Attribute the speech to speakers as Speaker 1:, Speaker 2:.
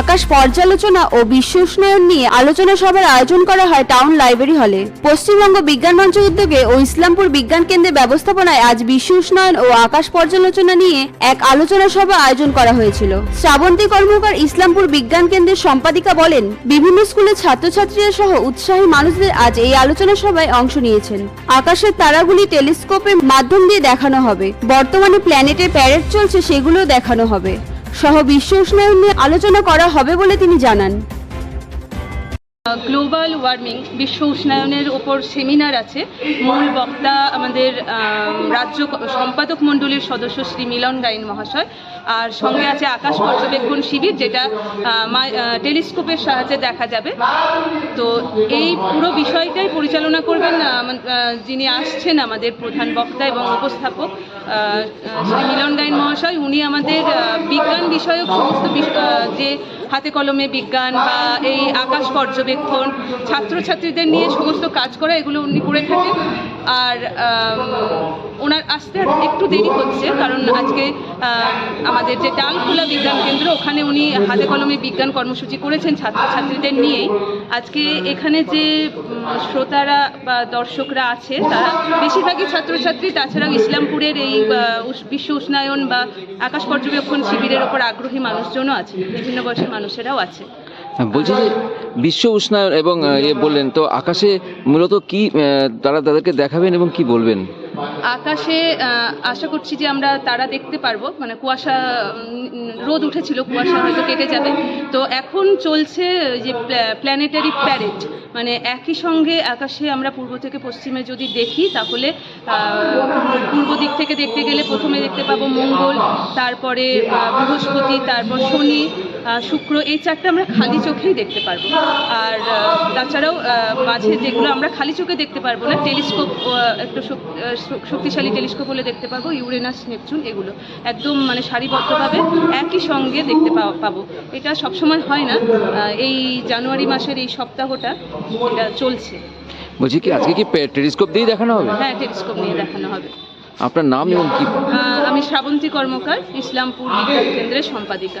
Speaker 1: আকাশ পর্যালোচনা ও বিশ্ব উষ্ণায়ন নিয়ে আলোচনা সভার আয়োজন করা হয় টাউন লাইব্রেরি হলে। পশ্চিমবঙ্গ বিজ্ঞান মঞ্চ উদ্যোগে ও ইসলামপুর বিজ্ঞান কেন্দ্রের ব্যবস্থাপনায় আজ বিশ্ব উষ্ণায়ন ও আকাশ পর্যালোচনা নিয়ে এক আলোচনা সভা আয়োজন করা হয়েছিল। শ্রাবন্তী কর্মকার ইসলামপুর বিজ্ঞান কেন্দ্রের সম্পাদিকা বলেন, বিভিন্ন স্কুলের ছাত্রছাত্রীরা সহ উৎসাহী মানুষদের আজ এই আলোচনা সভায় অংশ নিয়েছেন। আকাশের তারাগুলি টেলিস্কোপের মাধ্যম দিয়ে দেখানো হবে। বর্তমানে প্ল্যানেটের প্যারেড চলছে, সেগুলোও দেখানো হবে। সহ বিশ্ব উষ্ণায়ন নিয়ে আলোচনা করা হবে বলে তিনি জানান।
Speaker 2: গ্লোবাল ওয়ার্মিং, বিশ্ব উষ্ণায়নের ওপর সেমিনার আছে। মূল বক্তা আমাদের রাজ্য সম্পাদক মণ্ডলীর সদস্য শ্রী মিলন গাইন মহাশয়। আর সঙ্গে আছে আকাশ পর্যবেক্ষণ শিবির, যেটা টেলিস্কোপের সাহায্যে দেখা যাবে। তো এই পুরো বিষয়টাই পরিচালনা করবেন যিনি আসছেন আমাদের প্রধান বক্তা এবং উপস্থাপক শ্রী মিলন গাইন মহাশয়। উনি আমাদের বিজ্ঞান বিষয়ক সমস্ত যে হাতে কলমে বিজ্ঞান বা এই আকাশ পর্যবেক্ষণ, ছাত্রছাত্রীদের নিয়ে সমস্ত কাজ করা, এগুলো উনি করে থাকেন। আর ওনার আসতে একটু দেরি হচ্ছে, কারণ আজকে আমাদের যে ডালখোলা বিজ্ঞান কেন্দ্র, ওখানে উনি হাতে কলমে বিজ্ঞান কর্মসূচি করেছেন ছাত্রছাত্রীদের নিয়েই আজকে এখানে যে শ্রোতারা বা দর্শকরা আছে, তারা বেশিরভাগই ছাত্রছাত্রী তাছাড়াও ইসলামপুরের এই বিশ্ব উষ্ণায়ন বা আকাশ পর্যবেক্ষণ শিবিরের ওপর আগ্রহী মানুষজনও আছে বিভিন্ন বয়সের মানুষেরাও আছে
Speaker 3: বলছি যে বিশ্ব উষ্ণায়ন এবং ইয়ে বললেন, তো আকাশে মূলত কি তারা তাদেরকে দেখাবেন এবং কি বলবেন?
Speaker 2: আকাশে আশা করছি যে আমরা তারা দেখতে পারব। মানে কুয়াশা রোদ উঠেছিল, কুয়াশা হয়তো কেটে যাবে। তো এখন চলছে যে প্ল্যানেটারি প্যারেড মানে একই সঙ্গে আকাশে আমরা পূর্ব থেকে পশ্চিমে যদি দেখি, তাহলে পূর্ব দিক থেকে দেখতে গেলে প্রথমে দেখতে পাবো মঙ্গল, তারপরে বৃহস্পতি, তারপর শনি শুক্র এই চারটে আমরা খালি চোখেই দেখতে পারব। আর তাছাড়াও মাঝে যেগুলো আমরা খালি চোখে দেখতে পারব না টেলিস্কোপ একটু শক্তিশালী টেলিস্কোপ হলে দেখতে পারব ইউরেনাস নেপচুন এগুলো। একদম মানে সারিবদ্ধভাবে একই সঙ্গে দেখতে পাবো। এটা সবসময় হয় না। এই জানুয়ারি মাসের এই সপ্তাহটা এটা চলছে।
Speaker 3: বলছি কি আজকে কি টেলিস্কোপ দিয়েই দেখানো হবে?
Speaker 2: হ্যাঁ টেলিস্কোপ নিয়ে দেখানো হবে।
Speaker 3: আপনার নাম এবং কি?
Speaker 2: আমি শ্রাবন্তী কর্মকার ইসলামপুর বিজ্ঞান কেন্দ্রের সম্পাদিকা।